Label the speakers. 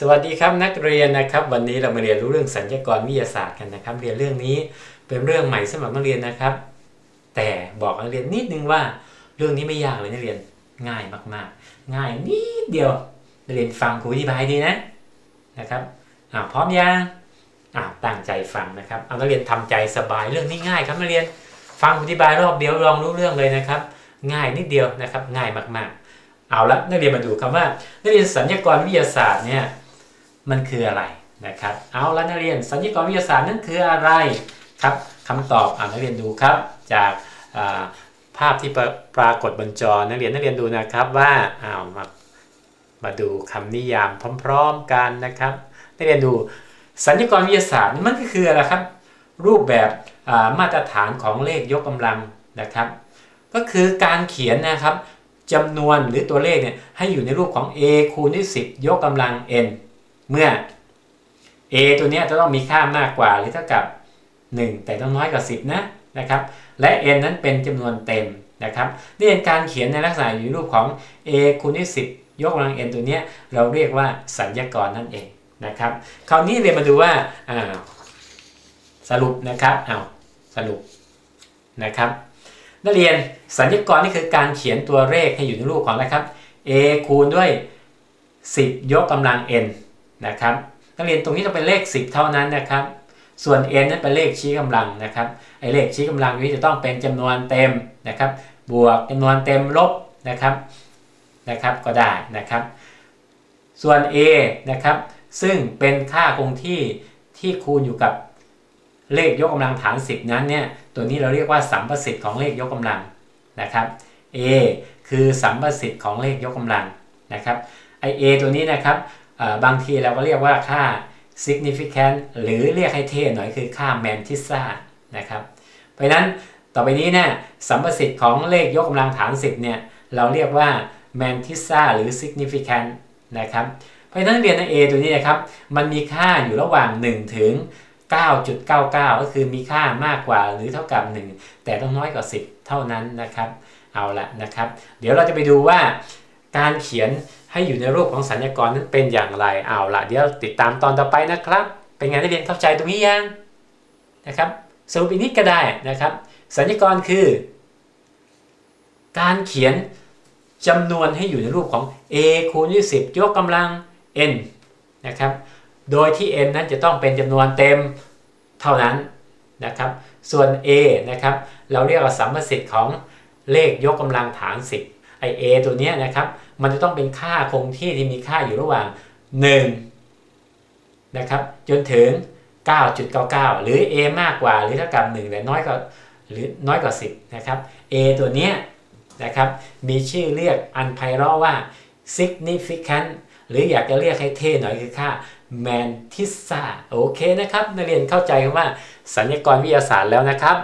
Speaker 1: สวัสดีครับนักเรียนนะครับ วันนี้เรามาเรียนรู้เรื่องสัญญากรวิทยาศาสตร์กันนะครับ เรียนเรื่องนี้เป็นเรื่องใหม่สำหรับนักเรียนนะครับ แต่บอกนักเรียนนิดนึงว่าเรื่องนี้ไม่ยากเลยนักเรียนง่ายมากๆ ง่ายนิดเดียวนักเรียนฟังครูอธิบายดีนะนะครับอ่าพร้อมยังอ่าตั้งใจฟังนะครับเอานักเรียนทำใจสบายเรื่องนี้ง่ายครับนักเรียนฟังอธิบายรอบเดียวลองรู้เรื่องเลยนะครับ ง่ายนิดเดียวนะครับง่ายมากๆ เอาละนักเรียนมาดูคำว่านักเรียนสัญญากรวิทยาศาสตร์เนี่ย มันคืออะไรนะครับ เอาละนักเรียนสัญญกรวิทยาศาสตร์นั่นคืออะไรครับคำตอบอ่านักเรียนดูครับ จากภาพที่ปรากฏบนจอนักเรียนนักเรียนดูนะครับว่าเอามามาดูคำนิยามพร้อมๆกันนะครับนักเรียนดูสัญญกรวิทยาศาสตร์มันก็คืออะไรครับ รูปแบบมาตรฐานของเลขยกกำลังนะครับ ก็คือการเขียนนะครับจำนวนหรือตัวเลขเนี่ยให้อยู่ในรูปของ a คูณด้วย10 ยกกำลัง n เมื่อ a ตัวนี้จะต้องมีค่ามากกว่าหรือเท่ากับ 1 แต่ต้องน้อยกว่า 10 นะนะครับ และ n นั้นเป็นจำนวนเต็มนะครับนี่เป็นการเขียนในลักษณะอยู่ในรูปของ a คูณด้วย10 ยกกำลัง n ตัวนี้เราเรียกว่าสัญญากรนั่นเองนะครับ คราวนี้เรียนมาดูว่าสรุปนะครับเอาสรุปนะครับนักเรียนสัญญากรนี่คือการเขียนตัวเลขให้อยู่ในรูปของอะไรครับ a คูณด้วย 10 ยกกำลัง n นะครับ นักเรียนตรงนี้ต้องเป็นเลข 10 เท่านั้นนะครับ ส่วน n นั้นเป็นเลขชี้กำลังนะครับไอเลขชี้กำลังนี้จะต้องเป็นจำนวนเต็มนะครับ บวกจำนวนเต็มลบนะครับนะครับก็ได้นะครับ ส่วน a นะครับ ซึ่งเป็นค่าคงที่ที่คูณอยู่กับเลขยกกำลังฐาน 10 นั้นเนี่ยตัวนี้เราเรียกว่าสัมประสิทธิ์ของเลขยกกำลังนะครับ a คือสัมประสิทธิ์ของเลขยกกำลังนะครับไอ a ตัวนี้นะครับ บางทีเราก็เรียกว่าค่า significant หรือเรียกให้เท่หน่อยคือค่า mantissa นะครับ เพราะนั้นต่อไปนี้เนี่ยสัมประสิทธิ์ของเลขยกกำลังฐาน 10เนี่ยเราเรียกว่า mantissa หรือ significant นะครับ เพราะนั้นเรียนใน a ตัวนี้นะครับ มันมีค่าอยู่ระหว่าง 1 ถึง 9.99 ก็คือมีค่ามากกว่าหรือเท่ากับ 1 แต่ต้องน้อยกว่า 10 เท่านั้นนะครับ เอาละนะครับ เดี๋ยวเราจะไปดูว่า การเขียนให้อยู่ในรูปของสัญญากรนั้นเป็นอย่างไรเอาละเดี๋ยวติดตามตอนต่อไปนะครับ เป็นไงนักเรียนเข้าใจตรงนี้ยังนะครับสรุปอีกนิดก็ได้นะครับ สัญญากรคือ การเขียนจำนวนให้อยู่ในรูปของ a คูณด้วย10ยกกำลัง n นะครับ โดยที่ n นั้นจะต้องเป็นจำนวนเต็มเท่านั้นนะครับ ส่วน a นะครับ เราเรียกว่าสัมประสิทธิ์ของเลขยกกำลังฐาน 10 ไอ a ตัวนี้นะครับ มันจะต้องเป็นค่าคงที่ที่มีค่าอยู่ระหว่าง 1 นะครับ จนถึง 9.99 หรือ a มากกว่า หรือเท่ากับ1แต่น้อยกว่าหรือน้อยกว่า 10 นะครับ a ตัวนี้นะครับ มีชื่อเรียกอันไพเราะว่า significant หรืออยากจะเรียกให้เท่หน่อยคือค่า mantissa โอเคนะครับ นักเรียนเข้าใจคำว่าสัญญกรวิทยาศาสตร์แล้วนะครับ